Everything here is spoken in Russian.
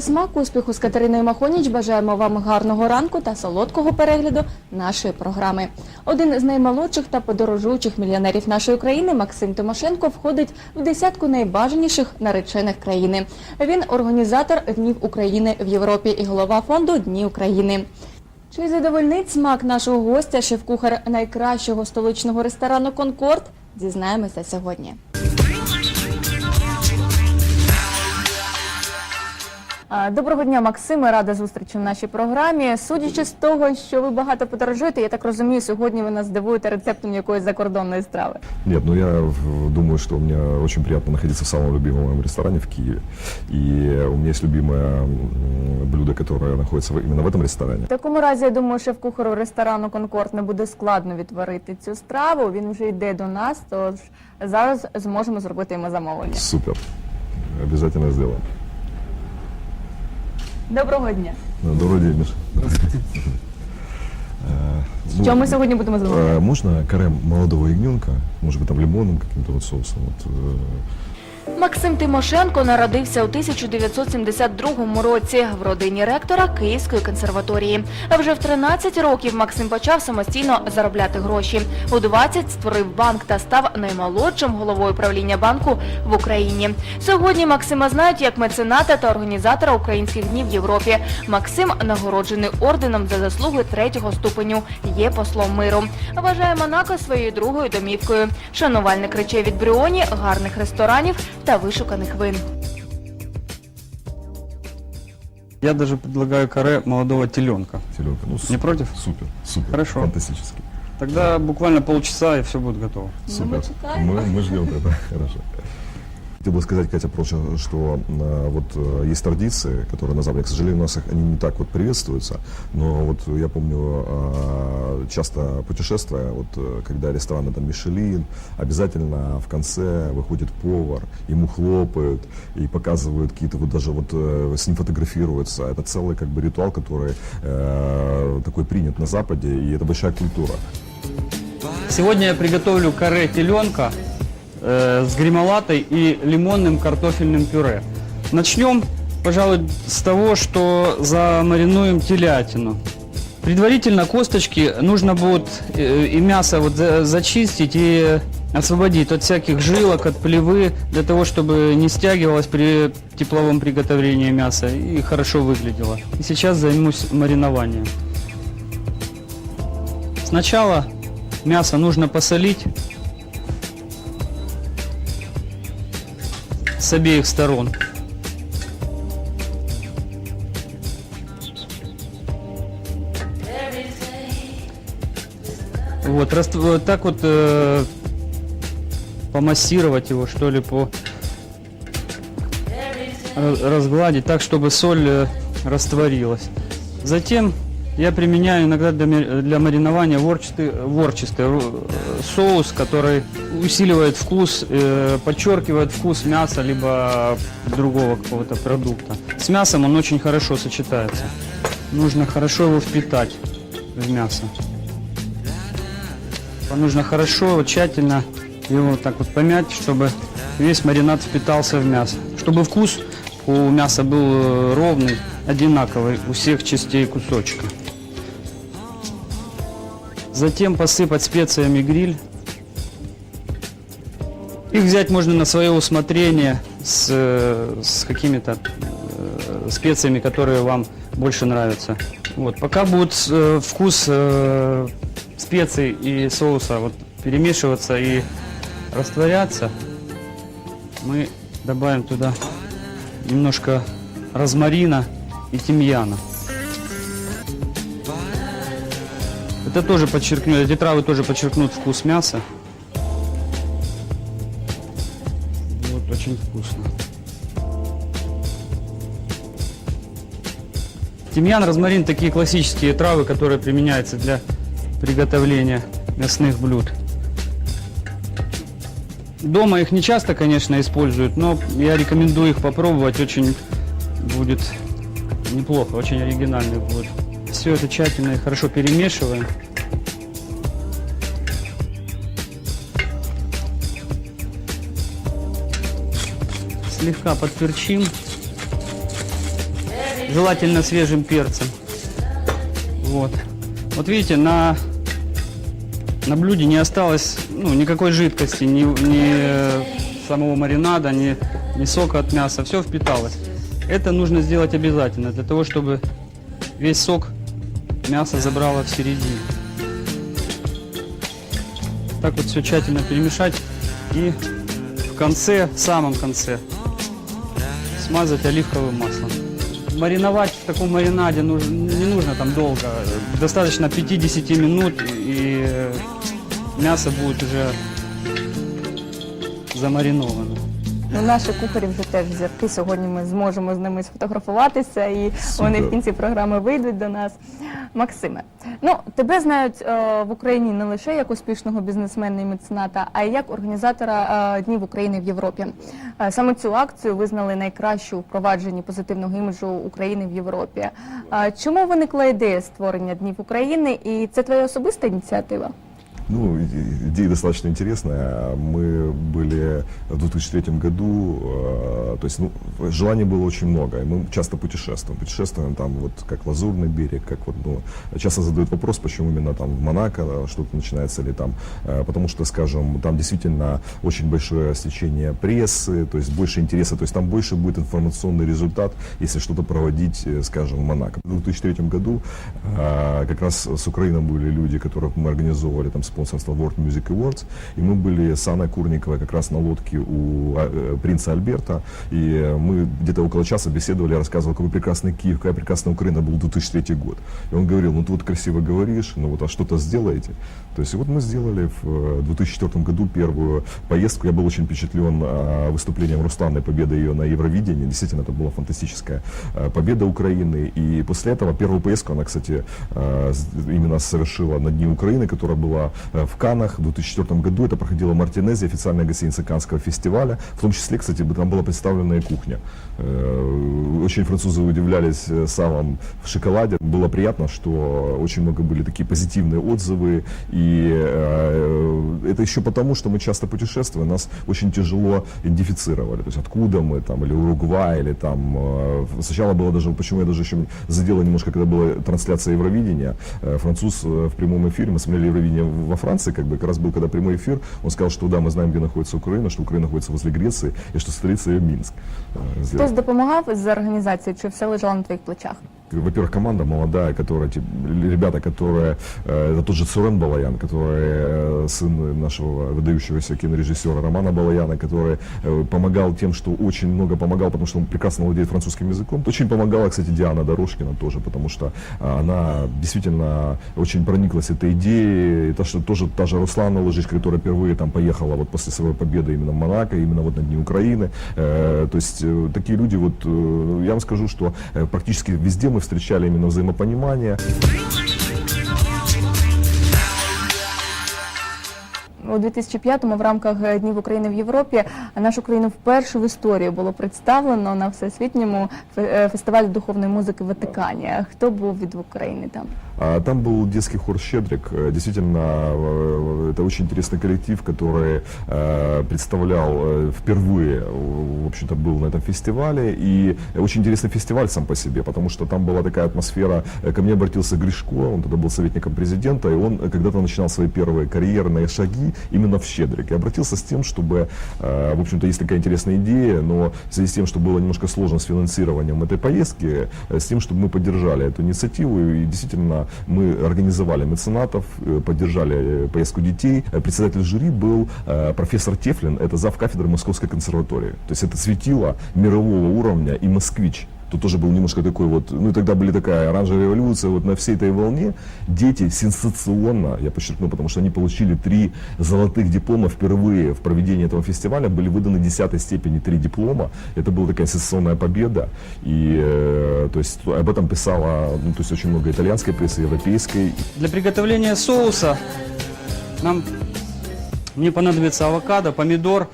Це смак успіху з Катериною Махоніч. Бажаємо вам гарного ранку та солодкого перегляду нашої програми. Один з наймолодших та подорожуючих мільйонерів нашої країни Максим Тимошенко входить в десятку найбажаніших наречених країни. Він організатор Днів України в Європі і голова фонду Дні України. Чи задовольнить смак нашого гостя шеф-кухар найкращого столичного ресторану Конкорд? Дізнаємося сьогодні. Доброго дня, Максиме. Рада зустрічі в нашій програмі. Судячи з того, що ви багато подорожуєте, я так розумію, сьогодні ви нас здивуєте рецептом якоїсь закордонної страви. Нет, ну я думаю, что мне очень приятно находиться в самом любимом моем ресторане в Киеве. И у меня есть любимое м, блюдо, которое находится в- именно в этом ресторане. В такому разі, я думаю, шеф-кухару ресторану Конкорд не буде складно відтворити цю страву. Він вже йде до нас, тож зараз зможемо зробити йому замовлення. Супер. Обязательно сделаем. Доброго дня. Ну, Добрый день, Миша. Э, Що ну, ми сьогодні будемо замовляти? э, Можно каре молодого ягненка, может быть, там лимонным каким-то вот соусом. Вот, э, Максим Тимошенко народився у 1972 році в родині ректора Київської консерваторії. А вже в 13 років Максим почав самостійно заробляти гроші. У 20 створив банк та став наймолодшим головою правління банку в Україні. Сьогодні Максима знають як мецената та організатора українських днів в Європі. Максим нагороджений орденом за заслуги третього ступеню. Є послом миру. Вважає Монако своєю другою домівкою. Шанувальник речей від Бріоні, гарних ресторанів та вишуканих вин. Я даже предлагаю каре молодого теленка. Теленка. Ну, Не супер, против? Супер, супер. Хорошо. Фантастически. Тогда буквально полчаса и все будет готово. Супер. чекаем. Мы, мы ждем это. Хорошо. Хотел бы сказать, Катя, просто, что э, вот э, есть традиции, которые на Западе, к сожалению, у нас они не так вот приветствуются, но вот я помню, э, часто путешествуя, вот когда рестораны там Мишелин, обязательно в конце выходит повар, ему хлопают и показывают какие-то вот даже вот с ним фотографируются. Это целый как бы ритуал, который такой принят на Западе, и это большая культура. Сегодня я приготовлю каре теленка э, с гремолатой и лимонным картофельным пюре. Начнем, пожалуй, с того, что замаринуем телятину. Предварительно косточки нужно будет э, и мясо вот за- зачистить и освободить от всяких жилок, от плевы, для того, чтобы не стягивалось при тепловом приготовлении мяса и хорошо выглядело. И сейчас займусь маринованием. Сначала мясо нужно посолить с обеих сторон. Вот, рас- вот так вот э, помассировать его, что ли, по раз- разгладить так, чтобы соль э, растворилась. Затем я применяю иногда для, ма- для маринования ворчистый э, соус, который усиливает вкус, э, подчеркивает вкус мяса либо другого какого-то продукта. С мясом он очень хорошо сочетается. Нужно хорошо его впитать в мясо. Нужно хорошо, тщательно его так вот помять, чтобы весь маринад впитался в мясо. Чтобы вкус у мяса был э, ровный, одинаковый у всех частей кусочка. Затем посыпать специями гриль. Их взять можно на свое усмотрение с, э, с какими-то э, специями, которые вам больше нравятся. Вот. Пока будет э, вкус специй и соуса вот, перемешиваться и растворяться, мы добавим туда немножко розмарина и тимьяна. Это тоже подчеркнет, эти травы тоже подчеркнут вкус мяса. Вот очень вкусно. Тимьян, розмарин такие классические травы, которые применяются для приготовления мясных блюд. Дома их не часто, конечно, используют, но я рекомендую их попробовать. Очень будет неплохо, очень оригинальный будет. Все это тщательно и хорошо перемешиваем. Слегка подперчим. желательно свежим перцем. Вот. Вот видите, на, на блюде не осталось ну, никакой жидкости, ни, ни э, самого маринада, ни, ни сока от мяса. Все впиталось. Это нужно сделать обязательно, для того, чтобы весь сок мясо забрало в середине. Так вот все тщательно перемешать и в конце, в самом конце, смазать оливковым маслом. Мариновать в таком маринаде нужно, не нужно там долго, достаточно 50 минут и мясо будет уже замариновано. Ну, наші кухарі вже теж зірки. Сьогодні ми зможемо з ними сфотографуватися, і вони в кінці програми вийдуть до нас. Максиме, ну тебе знають е, в Україні не лише як успішного бізнесмена і мецената, а й як організатора е, Днів України в Європі. Е, саме цю акцію визнали найкращу у впровадженні позитивного іміджу України в Європі. Е, чому виникла ідея створення Днів України, і це твоя особиста ініціатива? Ну, идея достаточно интересная. Мы были в 2003 году, э, то есть, ну, желаний было очень много, и мы часто путешествуем. Путешествуем там вот как Лазурный берег, как вот, ну, часто задают вопрос, почему именно там в Монако что-то начинается или там, э, потому что, скажем, там действительно очень большое стечение прессы, то есть больше интереса, то есть там больше будет информационный результат, если что-то проводить, э, скажем, в Монако. В 2003 году как раз с Украины были люди, которых мы организовывали там спонсорство World Music Awards, и мы были с Анной Курниковой как раз на лодке у а, э, принца Альберта, и э, мы где-то около часа беседовали, я рассказывал, какой прекрасный Киев, какая прекрасная Украина был 2003 год. И он говорил, ну ты вот красиво говоришь, ну вот а что-то сделаете. То есть вот мы сделали в э, 2004 году первую поездку. Я был очень впечатлен э, выступлением Русланы, победой ее на Евровидении. Действительно, это была фантастическая э, победа Украины. И после этого первую поездку она, кстати, э, именно совершила на Дни Украины, которая была э, в Канах в 2004 году. Это проходила в Мартинезе, официальная гостиница Канского фестиваля. В том числе, кстати, там была представлена и кухня. Э, Очень французы удивлялись э, салом в шоколаде. Было приятно, что очень много были такие позитивные отзывы. И э, это еще потому, что мы часто путешествуем, нас очень тяжело идентифицировали. То есть откуда мы там, или Уругвай, или там... Сначала было даже, почему я даже еще задело немножко, когда была трансляция Евровидения. Француз в прямом эфире, мы смотрели Евровидение во Франции, как бы как раз был когда прямой эфир, он сказал, что да, мы знаем, где находится Украина, что Украина находится возле Греции, и что столица ее Минск. Э, сделал. Хтось допомагав з організацією, чи все лежало на твоїх плечах? Во-первых, команда молодая, которая, тип- ребята, которые, э, это тот же Цурен Балаян, который э, сын нашего выдающегося кинорежиссера Романа Балаяна, который э, помогал тем, что очень много помогал, потому что он прекрасно владеет французским языком. Очень помогала, кстати, Диана Дорожкина тоже, потому что э, она действительно очень прониклась этой идеей. И то, что тоже та же Руслана Ложись, которая впервые там поехала вот после своей победы именно в Монако, именно вот на Дни Украины. Э, то есть э, такие люди, вот э, я вам скажу, что э, практически везде мы встречали именно взаимопонимание. У 2005-му в рамках Днів України в Європі нашу країну вперше в історії було представлено на всесвітньому е, фестивалі духовної музики в Ватикані. Хто був від України там? А Там был детский хор «Щедрик». Э, Действительно, э, это очень интересный коллектив, который э, представлял э, впервые, э, в общем-то, был на этом фестивале. И очень интересный фестиваль сам по себе, потому что там была такая атмосфера. Э, Ко мне обратился Гришко, он тогда был советником президента, и он э, когда-то начинал свои первые карьерные шаги именно в «Щедрик». И обратился с тем, чтобы, э, в общем-то, есть такая интересная идея, но в связи с тем, что было немножко сложно с финансированием этой поездки, э, с тем, чтобы мы поддержали эту инициативу, и действительно мы организовали меценатов, э, поддержали э, поездку детей. Э, Председатель жюри был профессор Тефлин, это зав кафедры Московской консерватории. То есть это светило мирового уровня и москвич. Тут тоже был немножко такой вот, ну и тогда были такая оранжевая революция, вот на всей этой волне дети сенсационно, я подчеркну, потому что они получили три золотых диплома впервые в проведении этого фестиваля, были выданы 10 степени три диплома, это была такая сенсационная победа, и э, то есть об этом писала, ну то есть очень много итальянской прессы, европейской, Для приготовления соуса нам мне понадобится авокадо, помидор,